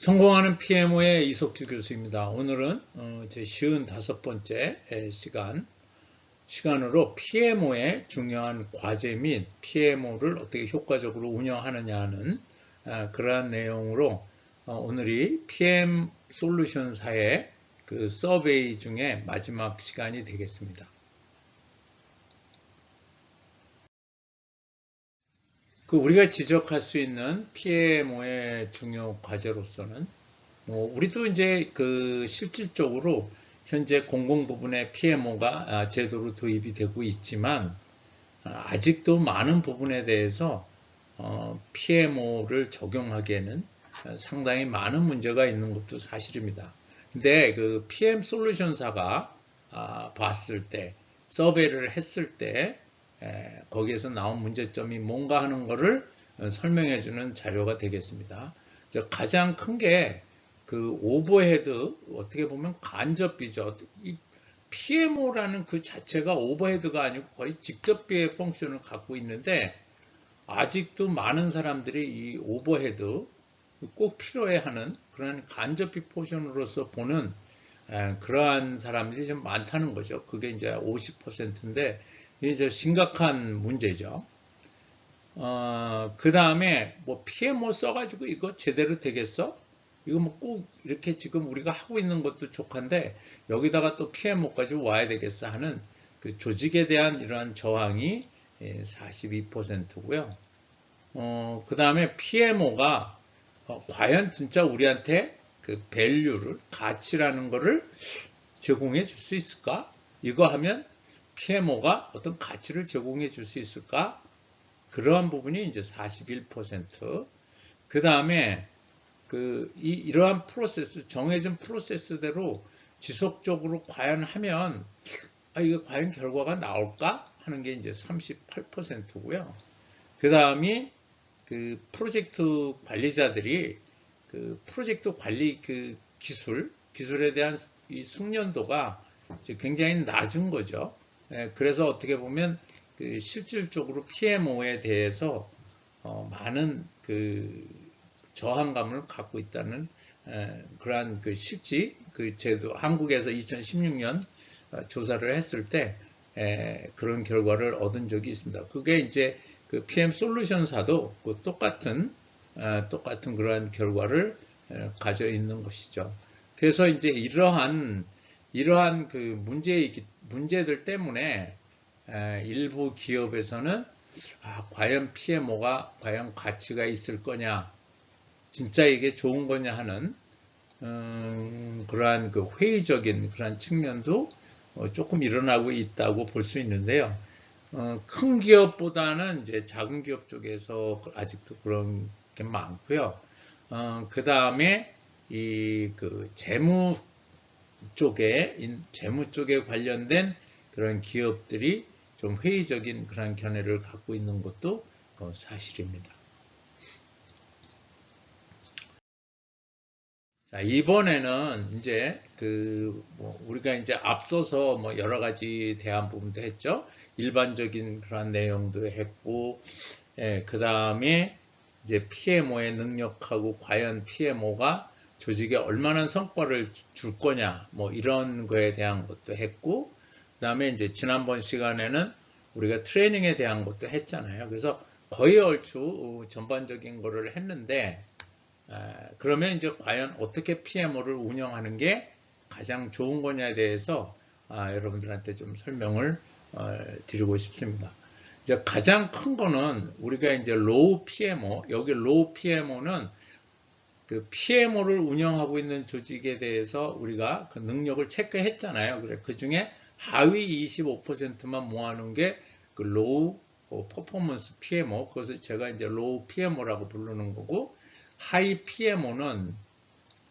성공하는 PMO의 이석주 교수입니다. 오늘은 어, 제 쉬운 다섯 번째 시간 시간으로 PMO의 중요한 과제 및 PMO를 어떻게 효과적으로 운영하느냐 하는 아, 그러한 내용으로 어, 오늘이 PM 솔루션사의 그 서베이 중에 마지막 시간이 되겠습니다. 그 우리가 지적할 수 있는 PMO의 중요 과제로서는 뭐 우리도 이제 그 실질적으로 현재 공공 부분의 PMO가 아, 제도로 도입이 되고 있지만 아, 아직도 많은 부분에 대해서 어, PMO를 적용하기에는 상당히 많은 문제가 있는 것도 사실입니다. 근데 그 PM 솔루션사가 아, 봤을 때 서베이를 했을 때 거기에서 나온 문제점이 뭔가 하는 것을 어, 설명해 주는 자료가 되겠습니다. 가장 큰 게 그 오버헤드 어떻게 보면 간접비죠. 이 PMO라는 그 자체가 오버헤드가 아니고 거의 직접비의 펑션을 갖고 있는데 아직도 많은 사람들이 이 오버헤드 꼭 필요해 하는 그런 간접비 포션으로서 보는 그러한 사람들이 좀 많다는 거죠. 그게 이제 50%인데 이제 심각한 문제죠. 어, 그 다음에 뭐 PMO 써가지고 이거 제대로 되겠어? 이거 뭐 꼭 이렇게 지금 우리가 하고 있는 것도 족한데 여기다가 또 PMO까지 와야 되겠어 하는 그 조직에 대한 이러한 저항이 42%고요. 예, 어, 그 다음에 PMO가 어, 과연 진짜 우리한테 그 밸류를 가치라는 거를 제공해 줄 수 있을까? 이거 하면 PMO가 어떤 가치를 제공해 줄 수 있을까? 그러한 부분이 이제 41%. 그 다음에 그 이, 이러한 프로세스, 정해진 프로세스대로 지속적으로 과연 하면 아, 이거 과연 결과가 나올까? 하는 게 이제 38%고요. 그 다음이 그 프로젝트 관리자들이 그 프로젝트 관리 그 기술, 기술에 대한 이 숙련도가 굉장히 낮은 거죠. 예, 그래서 어떻게 보면 그 실질적으로 PMO에 대해서 어, 많은 그 저항감을 갖고 있다는 에, 그러한 그 실지 그 제도 한국에서 2016년 어, 조사를 했을 때 에, 그런 결과를 얻은 적이 있습니다. 그게 이제 그 PM 솔루션사도 그 똑같은 어, 똑같은 그러한 결과를 에, 가져 있는 것이죠. 그래서 이제 이러한 이러한 그 문제 문제들 때문에 일부 기업에서는 아, 과연 PMO가 과연 가치가 있을 거냐, 진짜 이게 좋은 거냐 하는 음, 그러한 그 회의적인 그러한 측면도 어, 조금 일어나고 있다고 볼 수 있는데요. 어, 큰 기업보다는 이제 작은 기업 쪽에서 아직도 그런 게 많고요. 어, 그 다음에 이 그 재무 쪽에 재무 쪽에 관련된 그런 기업들이 좀 회의적인 그런 견해를 갖고 있는 것도 어, 사실입니다. 자, 이번에는 이제 그 뭐 우리가 이제 앞서서 뭐 여러 가지 대한 부분도 했죠. 일반적인 그런 내용도 했고, 예, 그 다음에 이제 PMO의 능력하고 과연 PMO가 조직에 얼마나 성과를 줄 거냐 뭐 이런 거에 대한 것도 했고 그 다음에 이제 지난번 시간에는 우리가 트레이닝에 대한 것도 했잖아요. 그래서 거의 얼추 전반적인 거를 했는데 그러면 이제 과연 어떻게 PMO를 운영하는 게 가장 좋은 거냐에 대해서 아, 여러분들한테 좀 설명을 어, 드리고 싶습니다. 이제 가장 큰 거는 우리가 이제 로우 PMO, 여기 로우 PMO는 그 PMO를 운영하고 있는 조직에 대해서 우리가 그 능력을 체크했잖아요. 그래 그 중에 하위 25%만 모아놓은 게 그 로우 퍼포먼스 PMO, 그것을 제가 이제 로우 PMO라고 부르는 거고, 하이 PMO는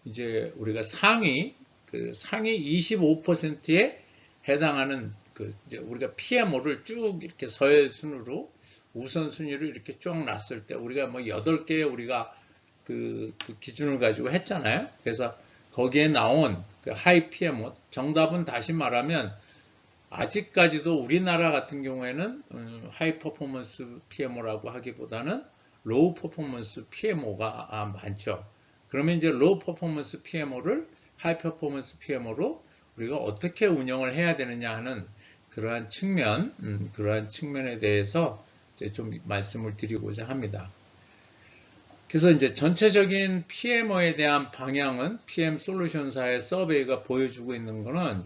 이제 우리가 상위 그 상위 25%에 해당하는 그 이제 우리가 PMO를 쭉 이렇게 서열 순으로 우선 순위로 이렇게 쭉 놨을 때 우리가 뭐 8개 우리가 그, 그 기준을 가지고 했잖아요. 그래서 거기에 나온 그 하이 PMO 정답은 다시 말하면 아직까지도 우리나라 같은 경우에는 음, 하이 퍼포먼스 PMO라고 하기보다는 로우 퍼포먼스 PMO가 많죠. 그러면 이제 로우 퍼포먼스 PMO를 하이 퍼포먼스 PMO로 우리가 어떻게 운영을 해야 되느냐 하는 그러한 측면, 음, 그러한 측면에 대해서 좀 말씀을 드리고자 합니다. 그래서 이제 전체적인 PMO에 대한 방향은 PM 솔루션사의 서베이가 보여주고 있는 거는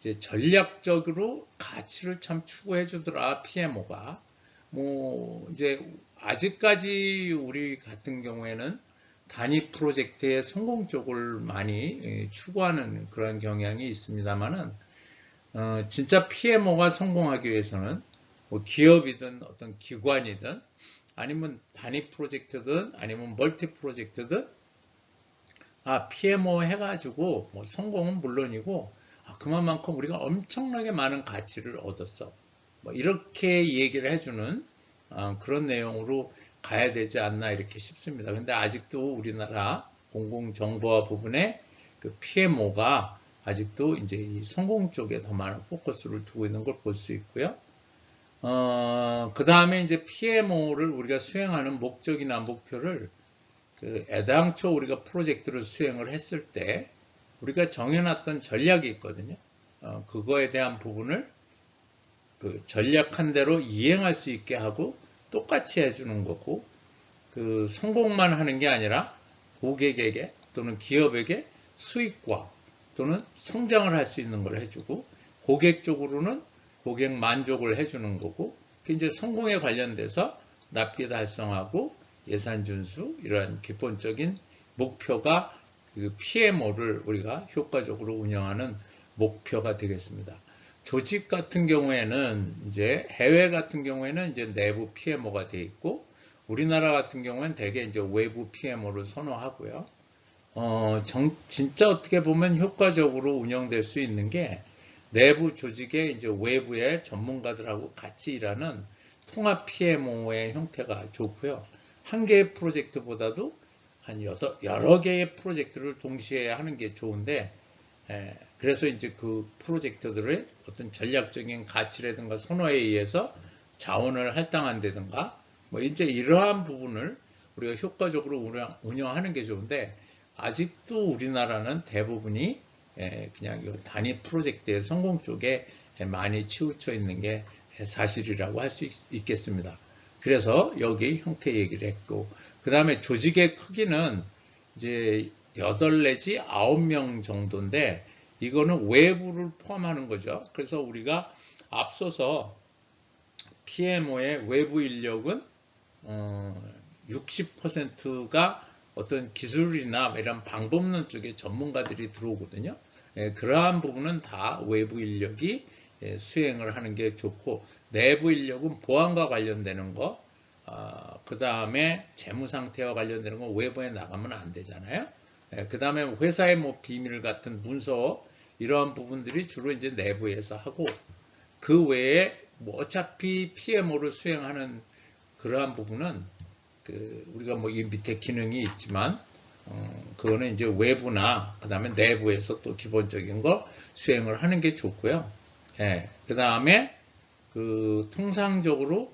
이제 전략적으로 가치를 참 추구해 주더라 PMO가. 뭐 이제 아직까지 우리 같은 경우에는 단위 프로젝트의 성공 쪽을 많이 예, 추구하는 그런 경향이 있습니다만은 어, 진짜 PMO가 성공하기 위해서는 뭐 기업이든 어떤 기관이든 아니면 단위 프로젝트든 아니면 멀티 프로젝트든 아 PMO 해가지고 뭐 성공은 물론이고 아, 그만큼 우리가 엄청나게 많은 가치를 얻었어. 뭐 이렇게 얘기를 해주는 아, 그런 내용으로 가야 되지 않나 이렇게 싶습니다. 근데 아직도 우리나라 공공정보화 부분에 그 PMO가 아직도 이제 이 성공 쪽에 더 많은 포커스를 두고 있는 걸 볼 수 있고요. 어, 그 다음에 이제 PMO를 우리가 수행하는 목적이나 목표를 그 애당초 우리가 프로젝트를 수행을 했을 때 우리가 정해놨던 전략이 있거든요. 어, 그거에 대한 부분을 그 전략한 대로 이행할 수 있게 하고 똑같이 해주는 거고 그 성공만 하는 게 아니라 고객에게 또는 기업에게 수익과 또는 성장을 할 수 있는 걸 해주고 고객 쪽으로는 고객 만족을 해주는 거고 그 이제 성공에 관련돼서 납기 달성하고 예산 준수 이러한 기본적인 목표가 그 PMO를 우리가 효과적으로 운영하는 목표가 되겠습니다. 조직 같은 경우에는 이제 해외 같은 경우에는 이제 내부 PMO가 돼 있고 우리나라 같은 경우는 대개 이제 외부 PMO를 선호하고요. 어, 정, 진짜 어떻게 보면 효과적으로 운영될 수 있는 게 내부 조직에 이제 외부의 전문가들하고 같이 일하는 통합 PMO의 형태가 좋고요. 한 개의 프로젝트보다도 한 여러, 여러 개의 프로젝트를 동시에 하는 게 좋은데 에, 그래서 이제 그 프로젝트들의 어떤 전략적인 가치라든가 선호에 의해서 자원을 할당한다든가 뭐 이제 이러한 부분을 우리가 효과적으로 운영하는 게 좋은데 아직도 우리나라는 대부분이 그냥 단위 프로젝트의 성공 쪽에 많이 치우쳐 있는 게 사실이라고 할 수 있겠습니다. 그래서 여기 형태 얘기를 했고 그 다음에 조직의 크기는 이제 8 내지 9명 정도인데 이거는 외부를 포함하는 거죠. 그래서 우리가 앞서서 PMO의 외부 인력은 60%가 어떤 기술이나 이런 방법론 쪽에 전문가들이 들어오거든요. 예, 그러한 부분은 다 외부 인력이 예, 수행을 하는 게 좋고 내부 인력은 보안과 관련되는 거, 어, 그 다음에 재무 상태와 관련되는 건 외부에 나가면 안 되잖아요. 예, 그 다음에 회사의 뭐 비밀 같은 문서 이러한 부분들이 주로 이제 내부에서 하고 그 외에 뭐 어차피 PMO를 수행하는 그러한 부분은 그 우리가 뭐 이 밑에 기능이 있지만 어, 그거는 이제 외부나 그 다음에 내부에서 또 기본적인 거 수행을 하는 게 좋고요. 예, 그 다음에 그 통상적으로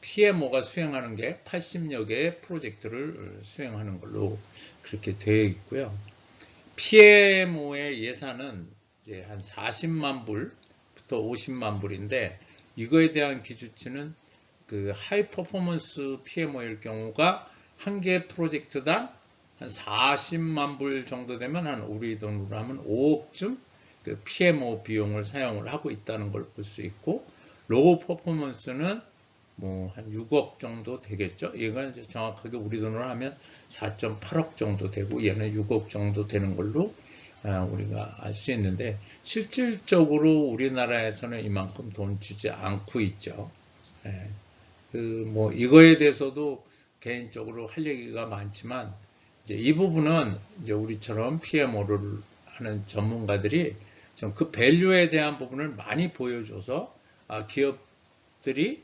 PMO가 수행하는 게 80여 개의 프로젝트를 수행하는 걸로 그렇게 되어 있고요. PMO의 예산은 이제 한 40만 불부터 50만 불인데 이거에 대한 기준치는 그 하이 퍼포먼스 PMO일 경우가 한 개 프로젝트당 한 40만 불 정도 되면 한 우리 돈으로 하면 5억쯤 그 PMO 비용을 사용을 하고 있다는 걸 볼 수 있고 로고 퍼포먼스는 뭐 한 6억 정도 되겠죠. 얘가 이제 정확하게 우리 돈으로 하면 4.8억 정도 되고 얘는 6억 정도 되는 걸로 아, 우리가 알 수 있는데 실질적으로 우리나라에서는 이만큼 돈 주지 않고 있죠. 예. 그뭐 이거에 대해서도 개인적으로 할 얘기가 많지만 이 부분은 이제 우리처럼 PMO를 하는 전문가들이 좀 그 밸류에 대한 부분을 많이 보여줘서 아, 기업들이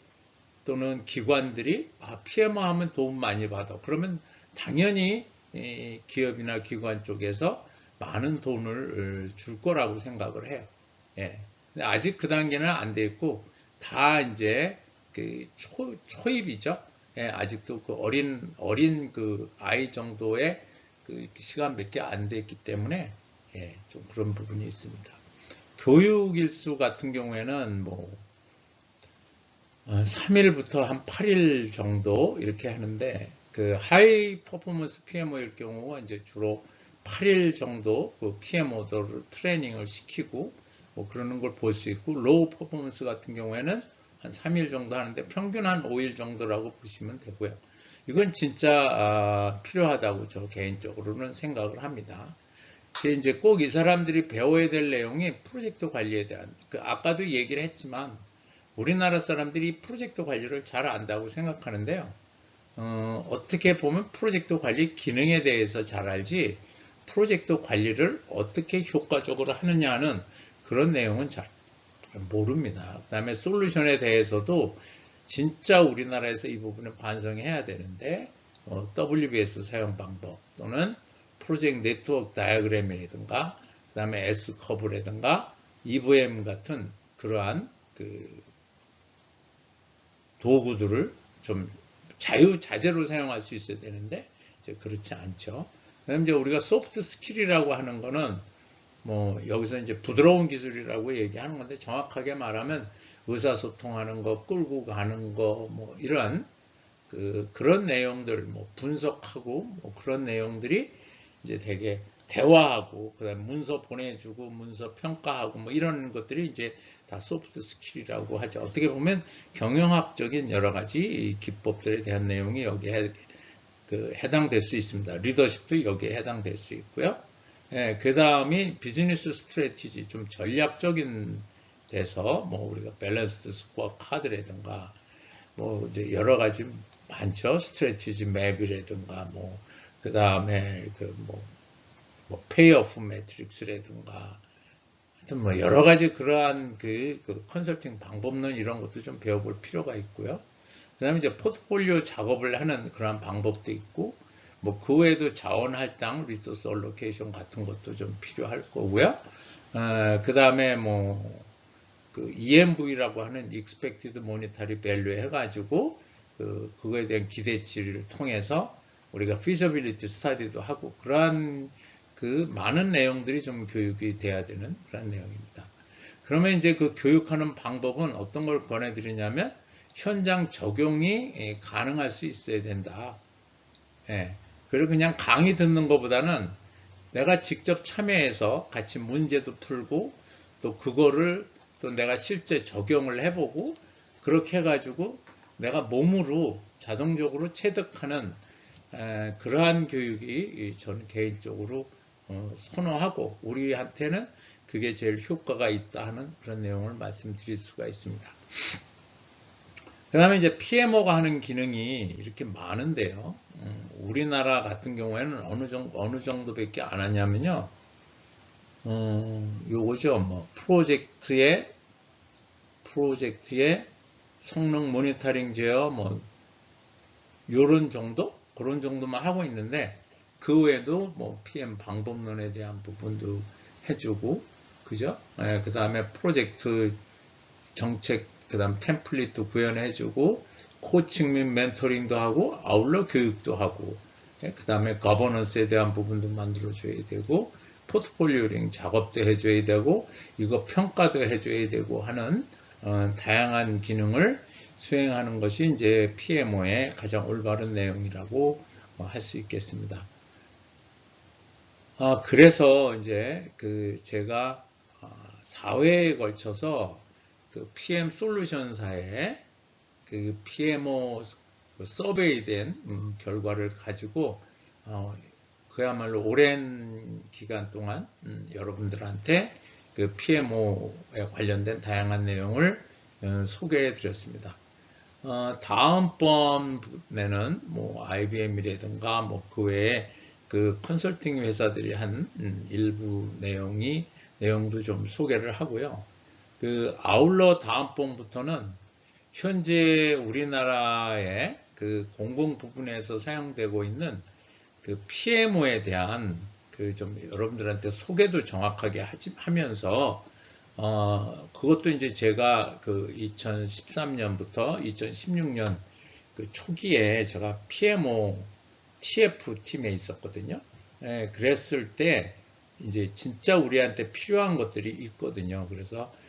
또는 기관들이 아, PMO 하면 도움 많이 받아. 그러면 당연히 기업이나 기관 쪽에서 많은 돈을 줄 거라고 생각을 해요. 예. 아직 그 단계는 안 돼 있고 다 이제 그 초, 초입이죠. 예, 아직도 그 어린 어린 그 아이 정도의 그 시간밖에 안 됐기 때문에 예, 좀 그런 부분이 있습니다. 교육 일수 같은 경우에는 뭐 3일부터 한 8일 정도 이렇게 하는데 그 하이 퍼포먼스 PMO일 경우가 이제 주로 8일 정도 그 PMO들을 트레이닝을 시키고 뭐 그러는 걸 볼 수 있고 로우 퍼포먼스 같은 경우에는 한 3일 정도 하는데 평균 한 5일 정도라고 보시면 되고요. 이건 진짜 아, 필요하다고 저 개인적으로는 생각을 합니다. 이제 꼭 이 사람들이 배워야 될 내용이 프로젝트 관리에 대한 그 아까도 얘기를 했지만 우리나라 사람들이 프로젝트 관리를 잘 안다고 생각하는데요. 어, 떻게 보면 프로젝트 관리 기능에 대해서 잘 알지 프로젝트 관리를 어떻게 효과적으로 하느냐는 그런 내용은 잘 모릅니다. 그 다음에 솔루션에 대해서도 진짜 우리나라에서 이 부분을 반성해야 되는데 어, WBS 사용 방법 또는 프로젝트 네트워크 다이어그램이라든가 그 다음에 S커브라든가 EVM 같은 그러한 그 도구들을 좀 자유자재로 사용할 수 있어야 되는데 이제 그렇지 않죠. 그다음 이제 우리가 소프트 스킬이라고 하는 거는 뭐 여기서 이제 부드러운 기술이라고 얘기하는 건데 정확하게 말하면 의사소통하는 거, 끌고 가는 거, 뭐 이런 그 그런 내용들, 뭐 분석하고 뭐 그런 내용들이 이제 되게 대화하고 그다음 문서 보내주고 문서 평가하고 뭐 이런 것들이 이제 다 소프트 스킬이라고 하죠. 어떻게 보면 경영학적인 여러 가지 기법들에 대한 내용이 여기에 그 해당될 수 있습니다. 리더십도 여기에 해당될 수 있고요. 예, 그 다음이 비즈니스 스트레티지 좀 전략적인 데서 뭐 우리가 밸런스드 스코어 카드라든가 뭐 이제 여러 가지 많죠. 스트레티지 맵이라든가 뭐 그 다음에 그 뭐 뭐 페이오프 매트릭스라든가 하여튼 뭐 여러 가지 그러한 그, 그 컨설팅 방법론 이런 것도 좀 배워볼 필요가 있고요. 그 다음에 이제 포트폴리오 작업을 하는 그러한 방법도 있고 뭐 그 외에도 자원 할당, 리소스 얼로케이션 같은 것도 좀 필요할 거고요. 어, 그 다음에 뭐 그 EMV라고 하는 Expected Monetary Value 해가지고 그 그거에 대한 기대치를 통해서 우리가 feasibility study도 하고 그러한 그 많은 내용들이 좀 교육이 돼야 되는 그런 내용입니다. 그러면 이제 그 교육하는 방법은 어떤 걸 권해드리냐면 현장 적용이 예, 가능할 수 있어야 된다. 예. 그리고 그냥 강의 듣는 것보다는 내가 직접 참여해서 같이 문제도 풀고 또 그거를 또 내가 실제 적용을 해보고 그렇게 해가지고 내가 몸으로 자동적으로 체득하는 에, 그러한 교육이 저는 개인적으로 어, 선호하고 우리한테는 그게 제일 효과가 있다 하는 그런 내용을 말씀드릴 수가 있습니다. 그 다음에 이제 PMO가 하는 기능이 이렇게 많은데요. 음, 우리나라 같은 경우에는 어느 정도, 어느 정도밖에 안 하냐면요. 음, 요거죠. 뭐, 프로젝트의, 프로젝트의 성능 모니터링 제어, 뭐, 요런 정도? 그런 정도만 하고 있는데, 그 외에도 뭐 PM 방법론에 대한 부분도 해주고, 그죠? 예, 그 다음에 프로젝트 정책, 그 다음 템플릿도 구현해주고, 코칭 및 멘토링도 하고, 아울러 교육도 하고, 예, 그 다음에 거버넌스에 대한 부분도 만들어줘야 되고, 포트폴리오링 작업도 해줘야 되고, 이거 평가도 해줘야 되고 하는 어, 다양한 기능을 수행하는 것이 이제 PMO의 가장 올바른 내용이라고 어, 할수 있겠습니다. 아, 그래서 이제 그 제가 4회에 아, 걸쳐서 그 PM 솔루션사의 그 PMO 그 서베이된 음, 결과를 가지고 어, 그야말로 오랜 기간 동안 음, 여러분들한테 그 PMO에 관련된 다양한 내용을 어, 소개해 드렸습니다. 어, 다음번에는 뭐 IBM이라든가 뭐 그 외에 그 컨설팅 회사들이 한 음, 일부 내용이 내용도 좀 소개를 하고요. 그 아울러 다음 번부터는 현재 우리나라의 그 공공 부분에서 사용되고 있는 그 PMO에 대한 그 좀 여러분들한테 소개도 정확하게 하지, 하면서 어 그것도 이제 제가 그 2013년부터 2016년 그 초기에 제가 PMO TF 팀에 있었거든요. 예, 그랬을 때 이제 진짜 우리한테 필요한 것들이 있거든요. 그래서 아,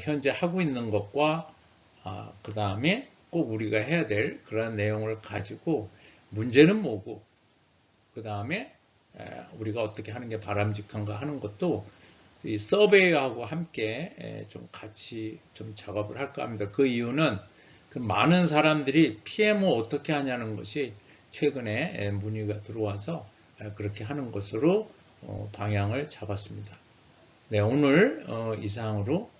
현재 하고 있는 것과 아, 그 다음에 꼭 우리가 해야 될 그런 내용을 가지고 문제는 뭐고 그 다음에 우리가 어떻게 하는 게 바람직한가 하는 것도 이 서베이하고 함께 에, 좀 같이 좀 작업을 할까 합니다. 그 이유는 그 많은 사람들이 PMO 어떻게 하냐는 것이 최근에 에, 문의가 들어와서 에, 그렇게 하는 것으로 어, 방향을 잡았습니다. 네, 오늘 어, 이상으로 어,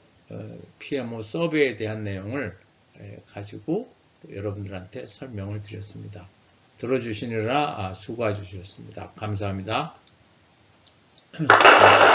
PMO 서베이에 대한 내용을 에, 가지고 여러분들한테 설명을 드렸습니다. 들어주시느라 아, 수고해 주셨습니다. 감사합니다.